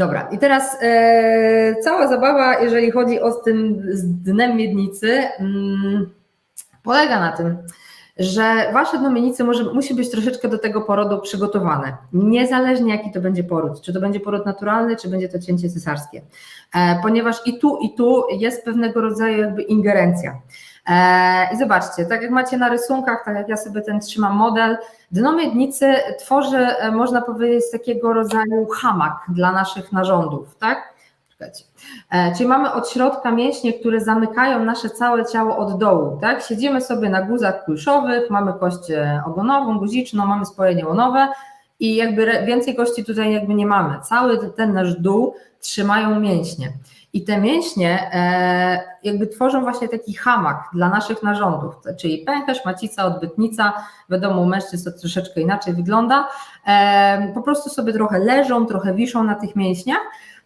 Dobra, i teraz e, cała zabawa, jeżeli chodzi o tym z dnem miednicy, mm, polega na tym, że wasze dno miednicy może, musi być troszeczkę do tego porodu przygotowane. Niezależnie jaki to będzie poród, czy to będzie poród naturalny, czy będzie to cięcie cesarskie. E, ponieważ i tu, i tu jest pewnego rodzaju jakby ingerencja. E, I zobaczcie, tak jak macie na rysunkach, tak jak ja sobie ten trzymam model, dno miednicy tworzy, e, można powiedzieć, takiego rodzaju hamak dla naszych narządów, tak? E, czyli mamy od środka mięśnie, które zamykają nasze całe ciało od dołu, tak? Siedzimy sobie na guzach kulszowych, mamy kość ogonową, guziczną, mamy spoje niełonowe i jakby więcej kości tutaj jakby nie mamy. Cały ten nasz dół trzymają mięśnie. I te mięśnie e, jakby tworzą właśnie taki hamak dla naszych narządów, czyli pęcherz, macica, odbytnica, wiadomo u mężczyzn to troszeczkę inaczej wygląda, e, po prostu sobie trochę leżą, trochę wiszą na tych mięśniach,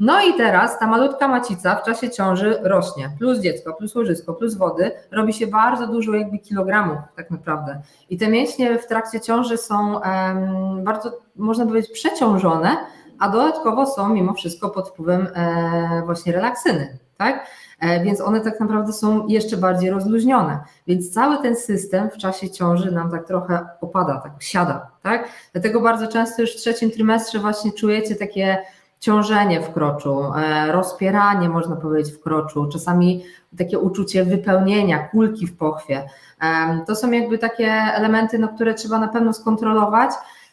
no i teraz ta malutka macica w czasie ciąży rośnie, plus dziecko, plus łożysko, plus wody, robi się bardzo dużo jakby kilogramów tak naprawdę. I te mięśnie w trakcie ciąży są um, bardzo, można powiedzieć, przeciążone, a dodatkowo są mimo wszystko pod wpływem e, właśnie relaksyny, tak? E, więc one tak naprawdę są jeszcze bardziej rozluźnione. Więc cały ten system w czasie ciąży nam tak trochę opada, tak siada, tak? Dlatego bardzo często już w trzecim trymestrze właśnie czujecie takie ciążenie w kroczu, e, rozpieranie można powiedzieć w kroczu, czasami takie uczucie wypełnienia, kulki w pochwie. To są jakby takie elementy, no, które trzeba na pewno skontrolować,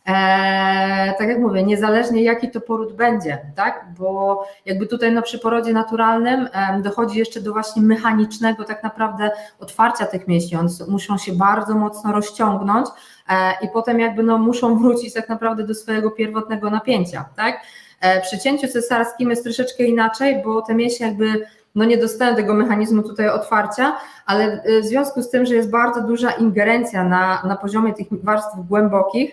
Eee, tak jak mówię, niezależnie jaki to poród będzie, tak? Bo jakby tutaj no, przy porodzie naturalnym dochodzi jeszcze do właśnie mechanicznego tak naprawdę otwarcia tych mięśni. Muszą się bardzo mocno rozciągnąć e, i potem jakby no, muszą wrócić tak naprawdę do swojego pierwotnego napięcia, tak? E, przy cięciu cesarskim jest troszeczkę inaczej, bo te mięśnie jakby no nie dostają tego mechanizmu tutaj otwarcia, ale w związku z tym, że jest bardzo duża ingerencja na, na poziomie tych warstw głębokich,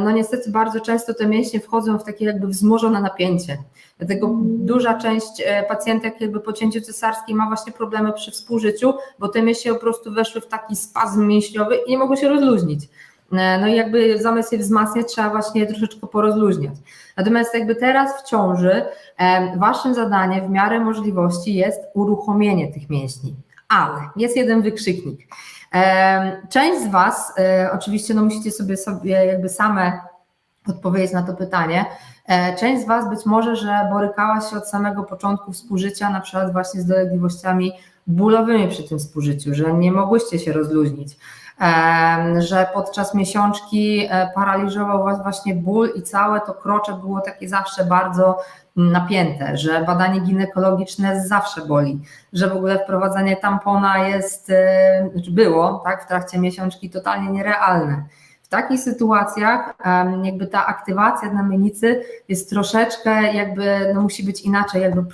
no niestety bardzo często te mięśnie wchodzą w takie jakby wzmożone napięcie. Dlatego duża część e, pacjentek jakby po cięciu cesarskim ma właśnie problemy przy współżyciu, bo te mięśnie po prostu weszły w taki spazm mięśniowy i nie mogą się rozluźnić. E, no i jakby zamiast je wzmacniać, trzeba właśnie troszeczkę porozluźniać. Natomiast jakby teraz w ciąży e, waszym zadaniem w miarę możliwości jest uruchomienie tych mięśni. Ale jest jeden wykrzyknik. Część z Was, e, oczywiście no musicie sobie, sobie jakby same odpowiedzieć na to pytanie, e, Część z Was być może, że borykała się od samego początku współżycia, na przykład właśnie z dolegliwościami bólowymi przy tym współżyciu, że nie mogłyście się rozluźnić, że podczas miesiączki e, paraliżował Was właśnie ból i całe to krocze było takie zawsze bardzo napięte, że badanie ginekologiczne zawsze boli, że w ogóle wprowadzanie tampona jest, e, znaczy było tak, w trakcie miesiączki totalnie nierealne. W takich sytuacjach jakby ta aktywacja na mienicy jest troszeczkę jakby, no musi być inaczej jakby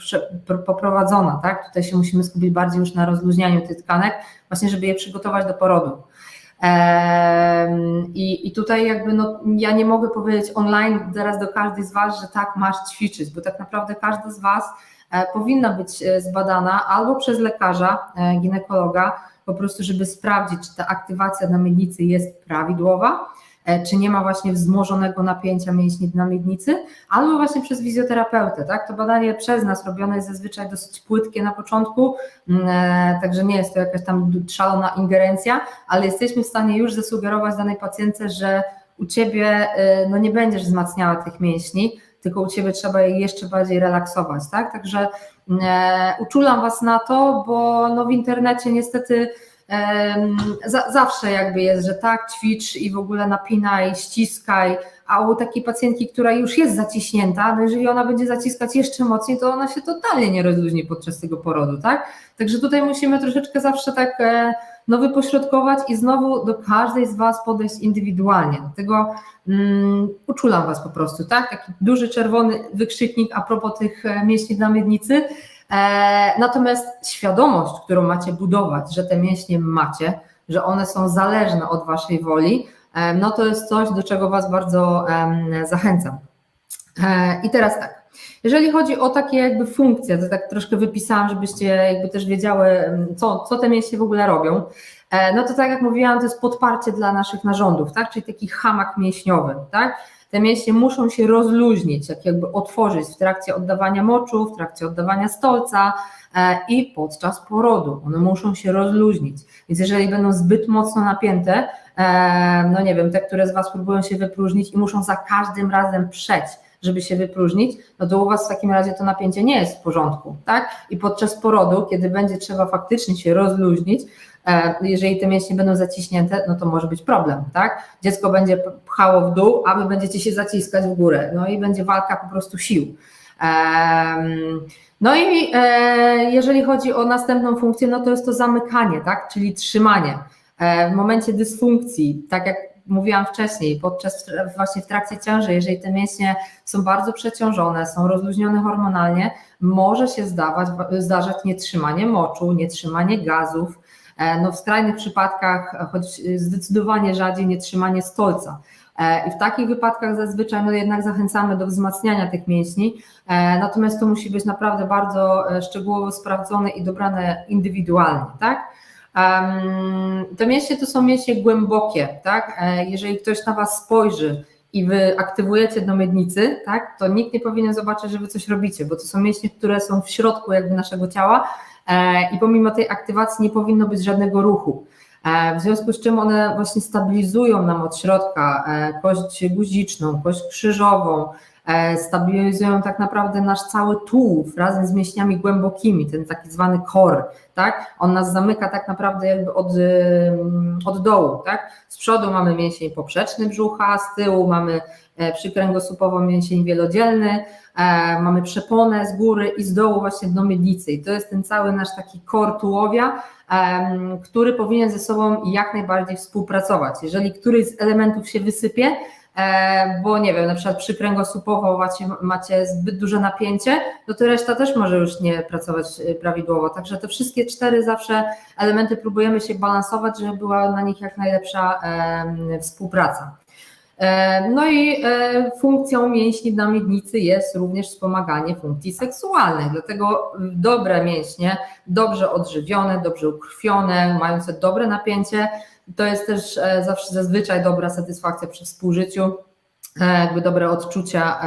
poprowadzona, tak? Tutaj się musimy skupić bardziej już na rozluźnianiu tych tkanek, właśnie żeby je przygotować do porodu. I, I tutaj jakby no, ja nie mogę powiedzieć online teraz do każdej z Was, że tak masz ćwiczyć, bo tak naprawdę każda z Was e, powinna być e, zbadana albo przez lekarza, e, ginekologa, po prostu, żeby sprawdzić, czy ta aktywacja na miednicy jest prawidłowa, czy nie ma właśnie wzmożonego napięcia mięśni na miednicy, albo właśnie przez fizjoterapeutę. Tak? To badanie przez nas robione jest zazwyczaj dosyć płytkie na początku, mm, e, także nie jest to jakaś tam szalona ingerencja, ale jesteśmy w stanie już zasugerować danej pacjentce, że u Ciebie e, no nie będziesz wzmacniała tych mięśni, tylko u Ciebie trzeba je jeszcze bardziej relaksować, tak? Także e, uczulam Was na to, bo no w internecie niestety zawsze jakby jest, że tak, ćwicz i w ogóle napinaj, ściskaj, a u takiej pacjentki, która już jest zaciśnięta, no jeżeli ona będzie zaciskać jeszcze mocniej, to ona się totalnie nie rozluźni podczas tego porodu, tak? Także tutaj musimy troszeczkę zawsze tak e, no wypośrodkować i znowu do każdej z Was podejść indywidualnie. Dlatego um, uczulam Was po prostu, tak? Taki duży czerwony wykrzyknik a propos tych e, mięśni na miednicy, natomiast świadomość, którą macie budować, że te mięśnie macie, że one są zależne od waszej woli, e, no to jest coś, do czego was bardzo zachęcam. E, I teraz tak. Jeżeli chodzi o takie jakby funkcje, to tak troszkę wypisałam, żebyście jakby też wiedziały, co, co te mięśnie w ogóle robią. E, no to tak jak mówiłam, to jest podparcie dla naszych narządów, tak? Czyli taki hamak mięśniowy, tak? Te mięśnie muszą się rozluźnić, tak jakby otworzyć w trakcie oddawania moczu, w trakcie oddawania stolca e, i podczas porodu. One muszą się rozluźnić. Więc jeżeli będą zbyt mocno napięte, e, no nie wiem, te, które z Was próbują się wypróżnić i muszą za każdym razem przeć, żeby się wypróżnić, no to u Was w takim razie to napięcie nie jest w porządku, tak? I podczas porodu, kiedy będzie trzeba faktycznie się rozluźnić, E, jeżeli te mięśnie będą zaciśnięte, no to może być problem, tak? Dziecko będzie pchało w dół, a wy będziecie się zaciskać w górę, no i będzie walka po prostu sił. No i e, jeżeli chodzi o następną funkcję, no to jest to zamykanie, tak? Czyli trzymanie. E, w momencie dysfunkcji, tak jak mówiłam wcześniej, podczas właśnie w trakcie ciąży, jeżeli te mięśnie są bardzo przeciążone, są rozluźnione hormonalnie, może się zdawać, zdarzać nietrzymanie moczu, nietrzymanie gazów, E, no w skrajnych przypadkach, choć zdecydowanie rzadziej nietrzymanie stolca. E, I w takich wypadkach zazwyczaj no jednak zachęcamy do wzmacniania tych mięśni, e, natomiast to musi być naprawdę bardzo szczegółowo sprawdzone i dobrane indywidualnie, tak? Te mięśnie to są mięśnie głębokie, tak? Jeżeli ktoś na Was spojrzy i Wy aktywujecie do miednicy, tak? To nikt nie powinien zobaczyć, że Wy coś robicie, bo to są mięśnie, które są w środku jakby naszego ciała, E, i pomimo tej aktywacji nie powinno być żadnego ruchu. E, w związku z czym one właśnie stabilizują nam od środka e, kość guziczną, kość krzyżową, stabilizują tak naprawdę nasz cały tułów razem z mięśniami głębokimi, ten taki zwany core, tak? On nas zamyka tak naprawdę jakby od, od dołu, tak? Z przodu mamy mięsień poprzeczny brzucha, z tyłu mamy przykręgosłupowo mięsień wielodzielny, E, mamy przeponę z góry i z dołu właśnie dno miednicy i to jest ten cały nasz taki kor tułowia, który powinien ze sobą jak najbardziej współpracować. Jeżeli któryś z elementów się wysypie, e, bo nie wiem, na przykład przy kręgosłupowo macie, macie zbyt duże napięcie, no to reszta też może już nie pracować e, prawidłowo. Także te wszystkie cztery zawsze elementy próbujemy się balansować, żeby była na nich jak najlepsza współpraca. E, no i e, funkcją mięśni na miednicy jest również wspomaganie funkcji seksualnych, dlatego dobre mięśnie, dobrze odżywione, dobrze ukrwione, mające dobre napięcie, to jest też e, zawsze zazwyczaj dobra satysfakcja przy współżyciu, jakby dobre odczucia,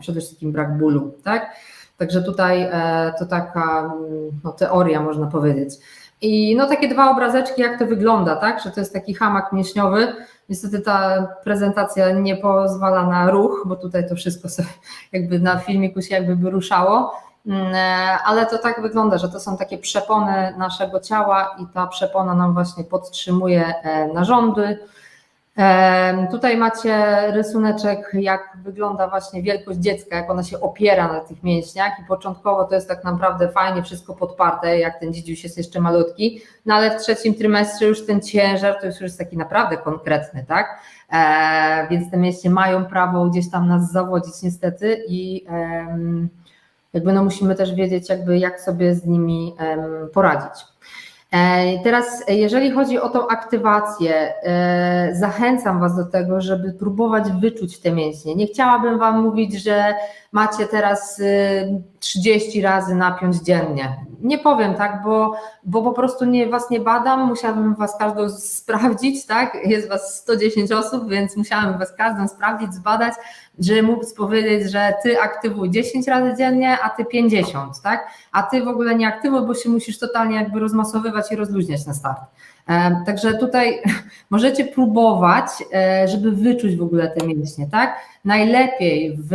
przede wszystkim brak bólu, tak? Także tutaj to taka no, teoria można powiedzieć. I no takie dwa obrazeczki, jak to wygląda, tak? Że to jest taki hamak mięśniowy, Niestety ta prezentacja nie pozwala na ruch, bo tutaj to wszystko sobie jakby na filmiku się jakby by ruszało, mm, ale to tak wygląda, że to są takie przepony naszego ciała i ta przepona nam właśnie podtrzymuje e, narządy, Tutaj macie rysuneczek, jak wygląda właśnie wielkość dziecka, jak ona się opiera na tych mięśniach i początkowo to jest tak naprawdę fajnie wszystko podparte, jak ten dzidziuś jest jeszcze malutki, no ale w trzecim trymestrze już ten ciężar to już jest taki naprawdę konkretny, tak? E, więc te mięśnie mają prawo gdzieś tam nas zawodzić niestety i jakby no musimy też wiedzieć jakby jak sobie z nimi poradzić. E, teraz, jeżeli chodzi o tą aktywację, e, zachęcam Was do tego, żeby próbować wyczuć te mięśnie. Nie chciałabym Wam mówić, że macie teraz 30 y, razy napiąć dziennie. Nie powiem tak, bo, bo po prostu nie, Was nie badam, musiałabym Was każdą sprawdzić, tak? Jest Was 110 osób, więc musiałabym Was każdą sprawdzić, zbadać, żeby móc powiedzieć, że Ty aktywuj 10 razy dziennie, a Ty 50, tak? A Ty w ogóle nie aktywuj, bo się musisz totalnie jakby rozmasowywać i rozluźniać na start. E, także tutaj możecie próbować, e, żeby wyczuć w ogóle te mięśnie, tak? Najlepiej w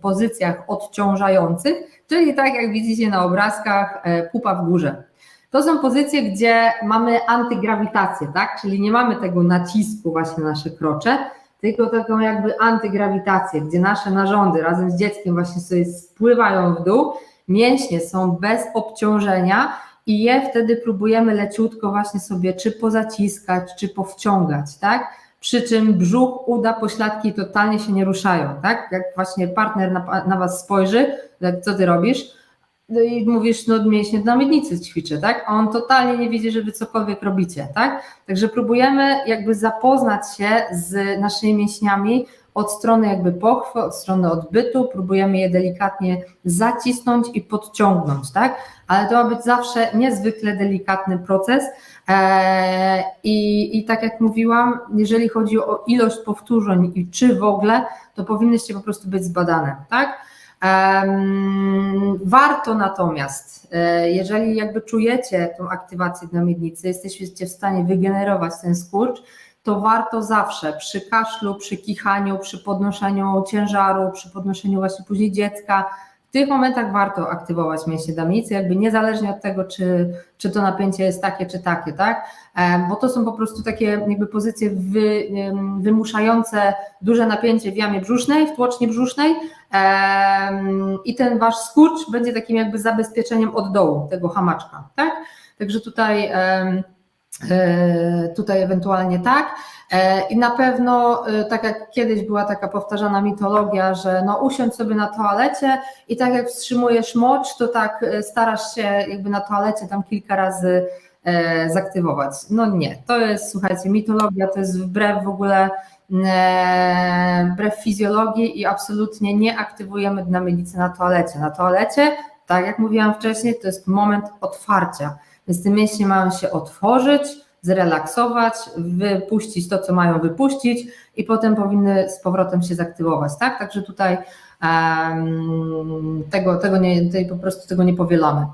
pozycjach odciążających, czyli tak jak widzicie na obrazkach, e, pupa w górze. To są pozycje, gdzie mamy antygrawitację, tak? Czyli nie mamy tego nacisku właśnie na nasze krocze, tylko taką jakby antygrawitację, gdzie nasze narządy razem z dzieckiem właśnie sobie spływają w dół, mięśnie są bez obciążenia i je wtedy próbujemy leciutko właśnie sobie czy pozaciskać, czy powciągać, tak? Przy czym brzuch, uda, pośladki totalnie się nie ruszają, tak? Jak właśnie partner na, na was spojrzy, co ty robisz? No i mówisz, no mięśnie na miednicy ćwiczę, tak? A on totalnie nie widzi, że wy cokolwiek robicie, tak? Także próbujemy jakby zapoznać się z naszymi mięśniami od strony jakby pochwy, od strony odbytu, próbujemy je delikatnie zacisnąć i podciągnąć, tak? Ale to ma być zawsze niezwykle delikatny proces. Eee, I, I tak jak mówiłam, jeżeli chodzi o ilość powtórzeń i czy w ogóle, to powinnyście po prostu być zbadane, tak? Warto natomiast, e, jeżeli jakby czujecie tą aktywację na miednicy, jesteście w stanie wygenerować ten skurcz, to warto zawsze przy kaszlu, przy kichaniu, przy podnoszeniu ciężaru, przy podnoszeniu właśnie później dziecka, w tych momentach warto aktywować mięśnie damicy, jakby niezależnie od tego, czy, czy to napięcie jest takie, czy takie, tak? Bo to są po prostu takie jakby pozycje wy, wymuszające duże napięcie w jamie brzusznej, w tłoczni brzusznej i ten wasz skurcz będzie takim jakby zabezpieczeniem od dołu tego hamaczka, tak? Także tutaj tutaj ewentualnie tak. I na pewno, tak jak kiedyś była taka powtarzana mitologia, że no usiądź sobie na toalecie i tak jak wstrzymujesz mocz, to tak starasz się jakby na toalecie tam kilka razy zaktywować. No nie, to jest, słuchajcie, mitologia, to jest wbrew w ogóle wbrew fizjologii i absolutnie nie aktywujemy dna miednicy na toalecie. Na toalecie, tak jak mówiłam wcześniej, to jest moment otwarcia, więc te mięśnie mają się otworzyć, zrelaksować, wypuścić to, co mają wypuścić i potem powinny z powrotem się zaktywować, tak? Także tutaj um, tego, tego nie, tej po prostu tego nie powielamy.